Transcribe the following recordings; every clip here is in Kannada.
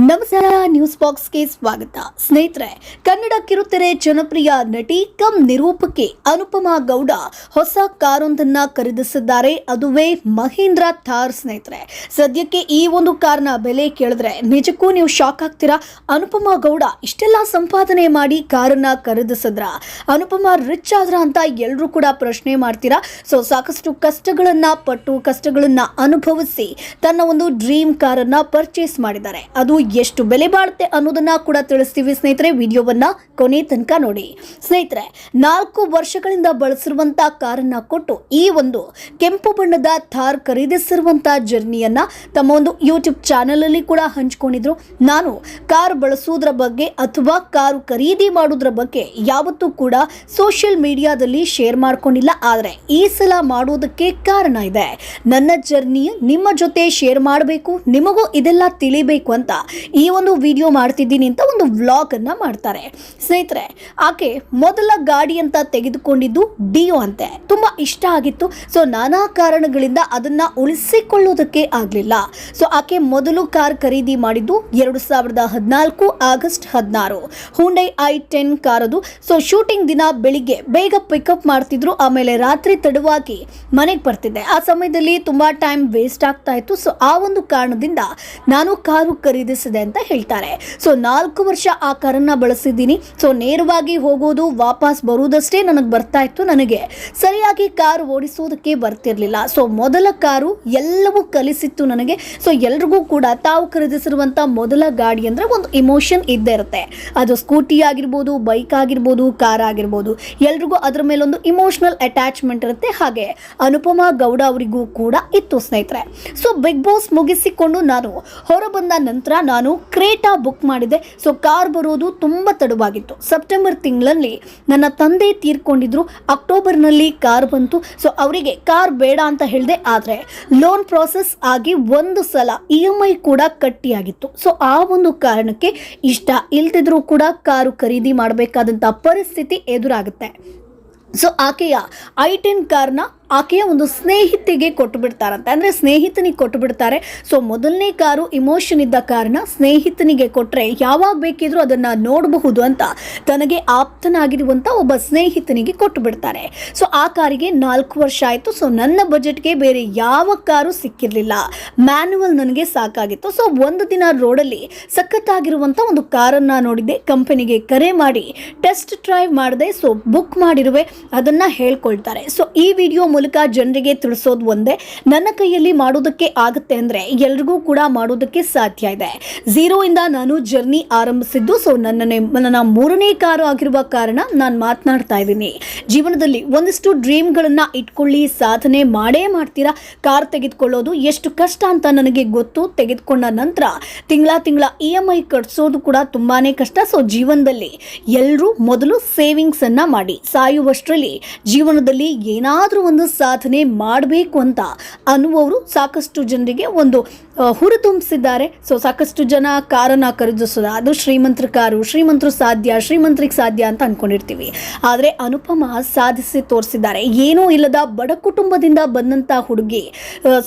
ನಮಸ್ಕಾರ ನ್ಯೂಸ್ ಬಾಕ್ಸ್ಗೆ ಸ್ವಾಗತ. ಸ್ನೇಹಿತರೆ, ಕನ್ನಡ ಕಿರುತೆರೆ ಜನಪ್ರಿಯ ನಟಿ ಕಂ ನಿರೂಪಕಿ ಅನುಪಮಾ ಗೌಡ ಹೊಸ ಕಾರೊಂದನ್ನ ಖರೀದಿಸಿದ್ದಾರೆ. ಅದುವೇ ಮಹೇಂದ್ರ ಥಾರ್ ಸ್ನೇಹಿತರೆ. ಸದ್ಯಕ್ಕೆ ಈ ಒಂದು ಕಾರ್ನ ಬೆಲೆ ಕೇಳಿದ್ರೆ ನಿಜಕ್ಕೂ ನೀವು ಶಾಕ್ ಆಗ್ತೀರಾ? ಅನುಪಮಾ ಗೌಡ ಇಷ್ಟೆಲ್ಲ ಸಂಪಾದನೆ ಮಾಡಿ ಕಾರನ್ನ ಖರೀದಿಸಿದ್ರ? ಅನುಪಮಾ ರಿಚ್ ಆದ್ರ ಅಂತ ಎಲ್ಲರೂ ಕೂಡ ಪ್ರಶ್ನೆ ಮಾಡ್ತೀರಾ? ಸೊ ಸಾಕಷ್ಟು ಕಷ್ಟಗಳನ್ನ ಪಟ್ಟು ಕಷ್ಟಗಳನ್ನ ಅನುಭವಿಸಿ ತನ್ನ ಒಂದು ಡ್ರೀಮ್ ಕಾರನ್ನ ಪರ್ಚೇಸ್ ಮಾಡಿದ್ದಾರೆ. ಅದು ಎಷ್ಟು ಬೆಲೆ ಬಾಳುತ್ತೆ ಅನ್ನೋದನ್ನ ಕೂಡ ತಿಳಿಸ್ತೀವಿ ಸ್ನೇಹಿತರೆ. ವಿಡಿಯೋವನ್ನ ಕೊನೆ ತನಕ ನೋಡಿ. ಸ್ನೇಹಿತರೆ, ನಾಲ್ಕು ವರ್ಷಗಳಿಂದ ಬಳಸಿರುವಂತ ಕಾರನ್ನ ಕೊಟ್ಟು ಈ ಒಂದು ಕೆಂಪು ಬಣ್ಣದ ಥಾರ್ ಖರೀದಿಸಿರುವಂತ ಜರ್ನಿಯನ್ನ ತಮ್ಮ ಒಂದು ಯೂಟ್ಯೂಬ್ ಚಾನೆಲ್ ಅಲ್ಲಿ ಕೂಡ ಹಂಚ್ಕೊಂಡಿದ್ರು. ನಾನು ಕಾರ್ ಬಳಸೋದ್ರ ಬಗ್ಗೆ ಅಥವಾ ಕಾರು ಖರೀದಿ ಮಾಡೋದ್ರ ಬಗ್ಗೆ ಯಾವತ್ತೂ ಕೂಡ ಸೋಷಿಯಲ್ ಮೀಡಿಯಾದಲ್ಲಿ ಶೇರ್ ಮಾಡ್ಕೊಂಡಿಲ್ಲ. ಆದರೆ ಈ ಸಲ ಮಾಡೋದಕ್ಕೆ ಕಾರಣ ಇದೆ. ನನ್ನ ಜರ್ನಿ ನಿಮ್ಮ ಜೊತೆ ಶೇರ್ ಮಾಡಬೇಕು, ನಿಮಗೂ ಇದೆಲ್ಲ ತಿಳಿಬೇಕು ಅಂತ ಈ ಒಂದು ವಿಡಿಯೋ ಮಾಡ್ತಿದ್ದೀನಿ ಅಂತ ಒಂದು ವ್ಲಾಗನ್ನು ಮಾಡ್ತಾರೆ. ಸ್ನೇಹಿತರೆ, ಆಕೆ ಮೊದಲ ಗಾಡಿ ಅಂತ ತೆಗೆದುಕೊಂಡಿದ್ದು ಡಿಯೋ ಅಂತೆ. ತುಂಬಾ ಇಷ್ಟ ಆಗಿತ್ತು. ಸೊ, ನಾನಾ ಕಾರಣಗಳಿಂದ ಅದನ್ನ ಉಳಿಸಿಕೊಳ್ಳೋದಕ್ಕೆ ಆಗಲಿಲ್ಲ. ಸೊ, ಆಕೆ ಮೊದಲು ಕಾರ್ ಖರೀದಿ ಮಾಡಿದ್ದು ಎರಡು ಸಾವಿರದ ಹದಿನಾಲ್ಕು ಆಗಸ್ಟ್ ಹದಿನಾರು. ಹುಂಡೈ ಐ ಟೆನ್ ಕಾರದು. ಸೊ ಶೂಟಿಂಗ್ ದಿನ ಬೆಳಿಗ್ಗೆ ಬೇಗ ಪಿಕಪ್ ಮಾಡ್ತಿದ್ರು. ಆಮೇಲೆ ರಾತ್ರಿ ತಡವಾಗಿ ಮನೆಗೆ ಬರ್ತಿದ್ದೆ. ಆ ಸಮಯದಲ್ಲಿ ತುಂಬಾ ಟೈಮ್ ವೇಸ್ಟ್ ಆಗ್ತಾ ಇತ್ತು. ಸೊ, ಆ ಒಂದು ಕಾರಣದಿಂದ ನಾನು ಕಾರು ಖರೀದಿಸಿದೆ ಅಂತ ಹೇಳ್ತಾರೆ. ಸೊ, ನಾಲ್ಕು ವರ್ಷ ಆ ಕಾರನ್ನ ಬಳಸಿದ್ದೀನಿ. ಸೊ, ನೇರವಾಗಿ ಹೋಗೋದು, ವಾಪಸ್ ಬರುವುದಷ್ಟೇ ನನಗೆ ಬರ್ತಾ ಇತ್ತು ನನಗೆ. ಸರಿಯಾಗಿ ಕಾರು ಓಡಿಸೋದಕ್ಕೆ ಬರ್ತಿರ್ಲಿಲ್ಲ. ಸೊ, ಮೊದಲ ಕಾರು ಎಲ್ಲವೂ ಕಲಿಸಿತ್ತು ನನಗೆ. ಸೊ, ಎಲ್ರಿಗೂ ಕೂಡ ತಾವು ಖರೀದಿಸಿರುವಂತ ಮೊದಲ ಗಾಡಿ ಅಂದ್ರೆ ಒಂದು ಇಮೋಷನ್ ಇದ್ದೇ ಇರುತ್ತೆ. ಅದು ಸ್ಕೂಟಿ ಆಗಿರ್ಬೋದು, ಬೈಕ್ ಆಗಿರ್ಬೋದು, ಕಾರ್ ಆಗಿರ್ಬೋದು. ಎಲ್ರಿಗೂ ಅದ್ರ ಮೇಲೊಂದು ಇಮೋಷನಲ್ ಅಟ್ಯಾಚ್ಮೆಂಟ್ ಇರುತ್ತೆ. ಹಾಗೆ ಅನುಪಮಾ ಗೌಡ ಅವರಿಗೂ ಕೂಡ ಇತ್ತು ಸ್ನೇಹಿತರೆ. ಸೊ, ಬಿಗ್ ಬಾಸ್ ಮುಗಿಸಿಕೊಂಡು ನಾನು ಹೊರ ಬಂದ ನಂತರ ನಾನು ಕ್ರೇಟಾ ಬುಕ್ ಮಾಡಿದೆ. ಸೊ ಕಾರ್ ಬರೋದು ತುಂಬ ತಡವಾಗಿತ್ತು. ಸೆಪ್ಟೆಂಬರ್ ತಿಂಗಳಲ್ಲಿ ನನ್ನ ತಂದೆ ತೀರ್ಕೊಂಡಿದ್ರು. ಅಕ್ಟೋಬರ್ನಲ್ಲಿ ಕಾರ್ ಬಂತು. ಸೊ ಅವರಿಗೆ ಕಾರ್ ಬೇಡ ಅಂತ ಹೇಳಿದೆ. ಆದರೆ ಲೋನ್ ಪ್ರಾಸೆಸ್ ಆಗಿ ಒಂದು ಸಲ ಇ ಎಂ ಐ ಕೂಡ ಕಟ್ಟಿಯಾಗಿತ್ತು. ಸೊ ಆ ಒಂದು ಕಾರಣಕ್ಕೆ ಇಷ್ಟ ಇಲ್ದಿದ್ರೂ ಕೂಡ ಕಾರು ಖರೀದಿ ಮಾಡಬೇಕಾದಂಥ ಪರಿಸ್ಥಿತಿ ಎದುರಾಗುತ್ತೆ. ಸೊ ಆಕೆಯ ಐ ಟೆನ್ ಕಾರ್ನ ಆಕೆಯ ಒಂದು ಸ್ನೇಹಿತೆಗೆ ಕೊಟ್ಟು ಬಿಡ್ತಾರಂತೆ ಅಂದರೆ ಸ್ನೇಹಿತನಿಗೆ ಕೊಟ್ಟು ಬಿಡ್ತಾರೆ ಸೊ ಮೊದಲನೇ ಕಾರು ಇಮೋಷನ್ ಇದ್ದ ಕಾರಣ ಸ್ನೇಹಿತನಿಗೆ ಕೊಟ್ಟರೆ ಯಾವಾಗ ಬೇಕಿದ್ರೂ ಅದನ್ನು ನೋಡಬಹುದು ಅಂತ ತನಗೆ ಆಪ್ತನಾಗಿರುವಂಥ ಒಬ್ಬ ಸ್ನೇಹಿತನಿಗೆ ಕೊಟ್ಟು ಬಿಡ್ತಾರೆ ಸೊ ಆ ಕಾರಿಗೆ ನಾಲ್ಕು ವರ್ಷ ಆಯಿತು. ಸೊ ನನ್ನ ಬಜೆಟ್ಗೆ ಬೇರೆ ಯಾವ ಕಾರು ಸಿಕ್ಕಿರಲಿಲ್ಲ. ಮ್ಯಾನ್ಯುವಲ್ ನನಗೆ ಸಾಕಾಗಿತ್ತು. ಸೊ ಒಂದು ದಿನ ರೋಡಲ್ಲಿ ಸಖತ್ತಾಗಿರುವಂಥ ಒಂದು ಕಾರನ್ನು ನೋಡಿದೆ ಕಂಪನಿಗೆ ಕರೆ ಮಾಡಿ ಟೆಸ್ಟ್ ಡ್ರೈವ್ ಮಾಡಿದೆ. ಸೊ ಬುಕ್ ಮಾಡಿರುವೆ. ಅದನ್ನು ಹೇಳ್ಕೊಳ್ತಾರೆ. ಸೊ ಈ ವಿಡಿಯೋ ಜನರಿಗೆ ತಿಳಿಸೋದು ಒಂದೇ. ನನ್ನ ಕೈಯಲ್ಲಿ ಮಾಡೋದಕ್ಕೆ ಆಗುತ್ತೆ ಅಂದರೆ ಎಲ್ರಿಗೂ ಕೂಡ ಮಾಡೋದಕ್ಕೆ ಸಾಧ್ಯ ಇದೆ. ಝೀರೋ ಇಂದ ನಾನು ಜರ್ನಿ ಆರಂಭಿಸಿದ್ದು ಸೊ ನನ್ನ ನನ್ನ ಮೂರನೇ ಕಾರು ಆಗಿರುವ ಕಾರಣ ನಾನು ಮಾತನಾಡ್ತಾ ಇದ್ದೀನಿ. ಜೀವನದಲ್ಲಿ ಒಂದಿಷ್ಟು ಡ್ರೀಮ್ಗಳನ್ನು ಇಟ್ಕೊಳ್ಳಿ, ಸಾಧನೆ ಮಾಡೇ ಮಾಡ್ತೀರಾ? ಕಾರ್ ತೆಗೆದುಕೊಳ್ಳೋದು ಎಷ್ಟು ಕಷ್ಟ ಅಂತ ನನಗೆ ಗೊತ್ತು. ತೆಗೆದುಕೊಂಡ ನಂತರ ತಿಂಗಳ ತಿಂಗಳ ಇ ಎಂ ಐ ಕಟ್ಸೋದು ಕೂಡ ತುಂಬಾನೇ ಕಷ್ಟ. ಸೊ ಜೀವನದಲ್ಲಿ ಎಲ್ಲರೂ ಮೊದಲು ಸೇವಿಂಗ್ಸ್ ಅನ್ನ ಮಾಡಿ. ಸಾಯುವಷ್ಟರಲ್ಲಿ ಜೀವನದಲ್ಲಿ ಏನಾದರೂ ಒಂದು ಸಾಧನೆ ಮಾಡಬೇಕು ಅಂತ ಅನ್ನುವರು ಸಾಕಷ್ಟು ಜನರಿಗೆ ಒಂದು ಹುರಿದುಂಬಿಸಿದ್ದಾರೆ ಸೊ ಸಾಕಷ್ಟು ಜನ ಕಾರನ್ನು ಖರೀದಿಸೋದು, ಅದು ಶ್ರೀಮಂತರ ಕಾರು, ಶ್ರೀಮಂತರು ಸಾಧ್ಯ, ಶ್ರೀಮಂತರಿಗೆ ಸಾಧ್ಯ ಅಂತ ಅನ್ಕೊಂಡಿರ್ತೀವಿ. ಆದರೆ ಅನುಪಮ ಸಾಧಿಸಿ ತೋರಿಸಿದ್ದಾರೆ. ಏನೂ ಇಲ್ಲದ ಬಡ ಕುಟುಂಬದಿಂದ ಬಂದಂಥ ಹುಡುಗಿ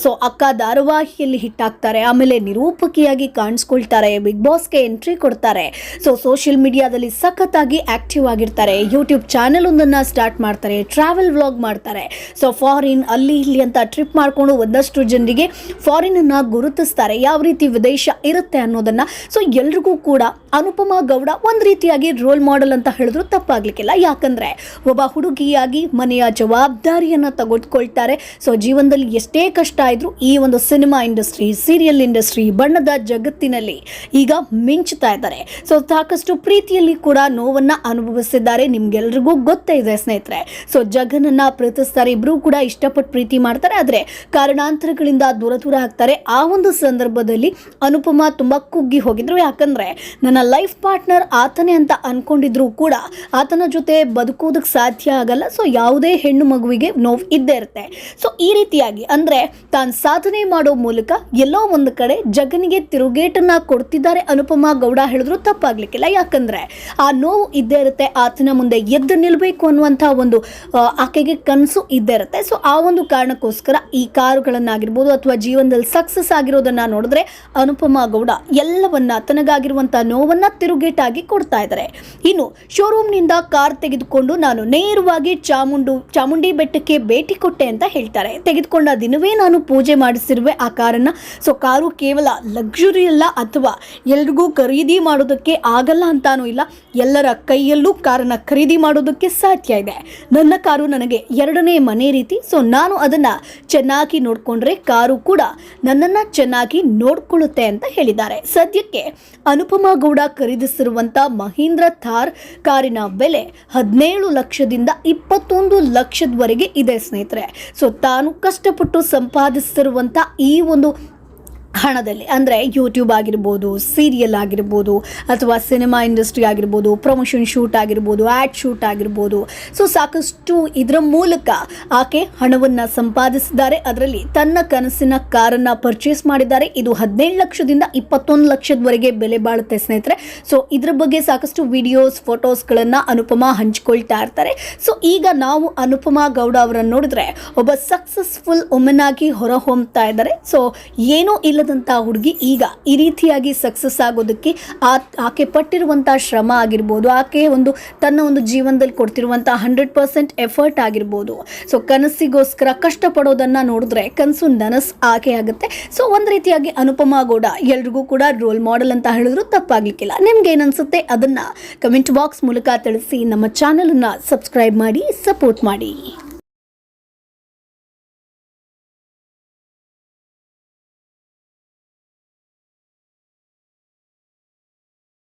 ಸೊ ಅಕ್ಕ ಧಾರಾವಾಹಿಯಲ್ಲಿ ಹಿಟ್ಟಾಗ್ತಾರೆ ಆಮೇಲೆ ನಿರೂಪಕಿಯಾಗಿ ಕಾಣಿಸ್ಕೊಳ್ತಾರೆ ಬಿಗ್ ಬಾಸ್ಗೆ ಎಂಟ್ರಿ ಕೊಡ್ತಾರೆ. ಸೊ ಸೋಷಿಯಲ್ ಮೀಡಿಯಾದಲ್ಲಿ ಸಖತ್ತಾಗಿ ಆಕ್ಟಿವ್ ಆಗಿರ್ತಾರೆ. ಯೂಟ್ಯೂಬ್ ಚಾನೆಲ್ ಒಂದನ್ನು ಸ್ಟಾರ್ಟ್ ಮಾಡ್ತಾರೆ ಟ್ರಾವೆಲ್ ವ್ಲಾಗ್ ಮಾಡ್ತಾರೆ. ಸೊ ಫಾರಿನ್ ಅಲ್ಲಿ ಇಲ್ಲಿ ಅಂತ ಟ್ರಿಪ್ ಮಾಡಿಕೊಂಡು ಒಂದಷ್ಟು ಜನರಿಗೆ ಫಾರಿನನ್ನು ಗುರುತಿಸ್ತಾರೆ. ಯಾವ ರೀತಿ ವಿದೇಶ ಇರುತ್ತೆ ಅನ್ನೋದನ್ನ. ಸೊ ಎಲ್ರಿಗೂ ಕೂಡ ಅನುಪಮಾ ಗೌಡ ಒಂದು ರೀತಿಯಾಗಿ ರೋಲ್ ಮಾಡೆಲ್ ಅಂತ ಹೇಳಿದ್ರು ತಪ್ಪಾಗ್ಲಿಕ್ಕಿಲ್ಲ. ಯಾಕಂದ್ರೆ ಒಬ್ಬ ಹುಡುಗಿಯಾಗಿ ಮನೆಯ ಜವಾಬ್ದಾರಿಯನ್ನು ತೆಗೆದುಕೊಳ್ತಾರೆ ಸೊ ಜೀವನದಲ್ಲಿ ಎಷ್ಟೇ ಕಷ್ಟ ಇದ್ದರೂ ಈ ಒಂದು ಸಿನಿಮಾ ಇಂಡಸ್ಟ್ರಿ ಸೀರಿಯಲ್ ಇಂಡಸ್ಟ್ರಿ ಬಣ್ಣದ ಜಗತ್ತಿನಲ್ಲಿ ಈಗ ಮಿಂಚ್ತಾ ಇದ್ದಾರೆ. ಸೊ ಸಾಕಷ್ಟು ಪ್ರೀತಿಯಲ್ಲಿ ಕೂಡ ನೋವನ್ನ ಅನುಭವಿಸಿದ್ದಾರೆ. ನಿಮ್ಗೆಲ್ರಿಗೂ ಗೊತ್ತೇ ಇದೆ ಸ್ನೇಹಿತರೆ. ಸೊ ಜಗನನ್ನು ಪ್ರೀತಿಸ್ತಾರೆ ಇಬ್ರು. ಕೂಡ ಇಷ್ಟಪಟ್ಟು ಪ್ರೀತಿ ಮಾಡ್ತಾರೆ. ಆದರೆ ಕಾರಣಾಂತರಗಳಿಂದ ದೂರ ದೂರ ಆಗ್ತಾರೆ. ಆ ಒಂದು ಸಂದರ್ಭದಲ್ಲಿ ಅನುಪಮ ತುಂಬ ಕುಗ್ಗಿ ಹೋಗಿದ್ರು. ಯಾಕಂದರೆ ನನ್ನ ಲೈಫ್ ಪಾರ್ಟ್ನರ್ ಆತನೇ ಅಂತ ಅಂದ್ಕೊಂಡಿದ್ರು ಕೂಡ ಆತನ ಜೊತೆ ಬದುಕೋದಕ್ಕೆ ಸಾಧ್ಯ ಆಗಲ್ಲ. ಸೊ ಯಾವುದೇ ಹೆಣ್ಣು ಮಗುವಿಗೆ ನೋವು ಇದ್ದೇ ಇರುತ್ತೆ. ಸೊ ಈ ರೀತಿಯಾಗಿ ಅಂದರೆ ತಾನು ಸಾಧನೆ ಮಾಡೋ ಮೂಲಕ ಎಲ್ಲೋ ಒಂದು ಕಡೆ ಜಗನಿಗೆ ತಿರುಗೇಟನ್ನು ಕೊಡ್ತಿದ್ದಾರೆ ಅನುಪಮ ಗೌಡ ಹೇಳಿದ್ರು. ತಪ್ಪಾಗ್ಲಿಕ್ಕಿಲ್ಲ. ಯಾಕಂದರೆ ಆ ನೋವು ಇದ್ದೇ ಇರುತ್ತೆ. ಆತನ ಮುಂದೆ ಎದ್ದು ನಿಲ್ಲಬೇಕು ಅನ್ನುವಂಥ ಒಂದು ಆಕೆಗೆ ಕನಸು ಇದ್ದೇ ಇರುತ್ತೆ. ಇರುತ್ತೆ. ಸೊ ಆ ಒಂದು ಕಾರಣಕ್ಕೋಸ್ಕರ ಈ ಕಾರುಗಳನ್ನಾಗಿರ್ಬೋದು ಅಥವಾ ಜೀವನದಲ್ಲಿ ಸಕ್ಸಸ್ ಆಗಿರೋದನ್ನ ನೋಡಿದ್ರೆ ಅನುಪಮಾ ಗೌಡ ಎಲ್ಲವನ್ನ ತನಗಾಗಿರುವಂಥ ನೋವನ್ನ ತಿರುಗೇಟಾಗಿ ಕೊಡ್ತಾ ಇದ್ದಾರೆ. ಇನ್ನು ಶೋರೂಮ್ನಿಂದ ಕಾರ್ ತೆಗೆದುಕೊಂಡು ನಾನು ನೇರವಾಗಿ ಚಾಮುಂಡು, ಚಾಮುಂಡಿ ಬೆಟ್ಟಕ್ಕೆ ಭೇಟಿ ಕೊಟ್ಟೆ ಅಂತ ಹೇಳ್ತಾರೆ. ತೆಗೆದುಕೊಂಡ ದಿನವೇ ನಾನು ಪೂಜೆ ಮಾಡಿಸಿರುವೆ ಆ ಕಾರನ್ನ. ಸೊ ಕಾರು ಕೇವಲ ಲಕ್ಸುರಿ ಅಲ್ಲ ಅಥವಾ ಎಲ್ರಿಗೂ ಖರೀದಿ ಮಾಡೋದಕ್ಕೆ ಆಗಲ್ಲ ಅಂತಾನೂ ಇಲ್ಲ. ಎಲ್ಲರ ಕೈಯಲ್ಲೂ ಕಾರನ್ನ ಖರೀದಿ ಮಾಡೋದಕ್ಕೆ ಸಾಧ್ಯ ಇದೆ. ನನ್ನ ಕಾರು ನನಗೆ ಎರಡನೇ ಮನೆ ರೀತಿ. ಸೊ ನಾನು ಅದನ್ನು ಚೆನ್ನಾಗಿ ನೋಡಿಕೊಂಡ್ರೆ ಕಾರು ಕೂಡ ನನ್ನನ್ನು ಚೆನ್ನಾಗಿ ನೋಡಿಕೊಳ್ಳುತ್ತೆ ಅಂತ ಹೇಳಿದ್ದಾರೆ. ಸದ್ಯಕ್ಕೆ ಅನುಪಮಾ ಗೌಡ ಖರೀದಿಸಿರುವಂಥ ಮಹೀಂದ್ರ ಥಾರ್ ಕಾರಿನ ಬೆಲೆ ಹದಿನೇಳು ಲಕ್ಷದಿಂದ ಇಪ್ಪತ್ತೊಂದು ಲಕ್ಷದವರೆಗೆ ಇದೆ ಸ್ನೇಹಿತರೆ. ಸೊ ತಾನು ಕಷ್ಟಪಟ್ಟು ಸಂಪಾದಿಸಿರುವಂಥ ಈ ಒಂದು ಹಣದಲ್ಲಿ. ಅಂದರೆ ಯೂಟ್ಯೂಬ್ ಆಗಿರ್ಬೋದು ಸೀರಿಯಲ್ ಆಗಿರ್ಬೋದು, ಅಥವಾ ಸಿನಿಮಾ ಇಂಡಸ್ಟ್ರಿ ಆಗಿರ್ಬೋದು ಪ್ರಮೋಷನ್ ಶೂಟ್ ಆಗಿರ್ಬೋದು ಆ್ಯಡ್ ಶೂಟ್ ಆಗಿರ್ಬೋದು. ಸೊ ಸಾಕಷ್ಟು ಇದರ ಮೂಲಕ ಆಕೆ ಹಣವನ್ನು ಸಂಪಾದಿಸಿದ್ದಾರೆ. ಅದರಲ್ಲಿ ತನ್ನ ಕನಸಿನ ಕಾರನ್ನು ಪರ್ಚೇಸ್ ಮಾಡಿದ್ದಾರೆ. ಇದು ಹದಿನೇಳು ಲಕ್ಷದಿಂದ ಇಪ್ಪತ್ತೊಂದು ಲಕ್ಷದವರೆಗೆ ಬೆಲೆ ಬಾಳುತ್ತೆ ಸ್ನೇಹಿತರೆ. ಸೊ ಇದ್ರ ಬಗ್ಗೆ ಸಾಕಷ್ಟು ವಿಡಿಯೋಸ್ ಫೋಟೋಸ್ಗಳನ್ನು ಅನುಪಮಾ ಹಂಚಿಕೊಳ್ತಾ ಇರ್ತಾರೆ. ಸೊ ಈಗ ನಾವು ಅನುಪಮಾ ಗೌಡ ಅವರನ್ನು ನೋಡಿದ್ರೆ ಒಬ್ಬ ಸಕ್ಸಸ್ಫುಲ್ ವುಮೆನ್ ಆಗಿ ಹೊರ ಹೊಮ್ತಾ ಇದ್ದಾರೆ. ಸೊ ಏನೂ ಇಲ್ಲದಂಥ ಹುಡುಗಿ ಈಗ ಈ ರೀತಿಯಾಗಿ ಸಕ್ಸಸ್ ಆಗೋದಕ್ಕೆ ಆ, ಆಕೆ ಪಟ್ಟಿರುವಂಥ ಶ್ರಮ ಆಗಿರ್ಬೋದು, ಆಕೆ ಒಂದು ತನ್ನ ಒಂದು ಜೀವನದಲ್ಲಿ ಕೊಡ್ತಿರುವಂಥ ಹಂಡ್ರೆಡ್ ಪರ್ಸೆಂಟ್ ಎಫರ್ಟ್ ಆಗಿರ್ಬೋದು. ಸೊ ಕನಸಿಗೋಸ್ಕರ ಕಷ್ಟಪಡೋದನ್ನು ನೋಡಿದ್ರೆ ಕನಸು ನನಸ್ ಆಕೆ ಆಗುತ್ತೆ. ಸೊ ಒಂದು ರೀತಿಯಾಗಿ ಅನುಪಮಾ ಗೌಡ ಎಲ್ರಿಗೂ ಕೂಡ ರೋಲ್ ಮಾಡೆಲ್ ಅಂತ ಹೇಳಿದ್ರು, ತಪ್ಪಾಗ್ಲಿಕ್ಕಿಲ್ಲ. ನಿಮ್ಗೆ ಏನನ್ಸುತ್ತೆ ಅದನ್ನು ಕಮೆಂಟ್ ಬಾಕ್ಸ್ ಮೂಲಕ ತಿಳಿಸಿ, ನಮ್ಮ ಚಾನಲನ್ನು ಸಬ್ಸ್ಕ್ರೈಬ್ ಮಾಡಿ ಸಪೋರ್ಟ್ ಮಾಡಿ.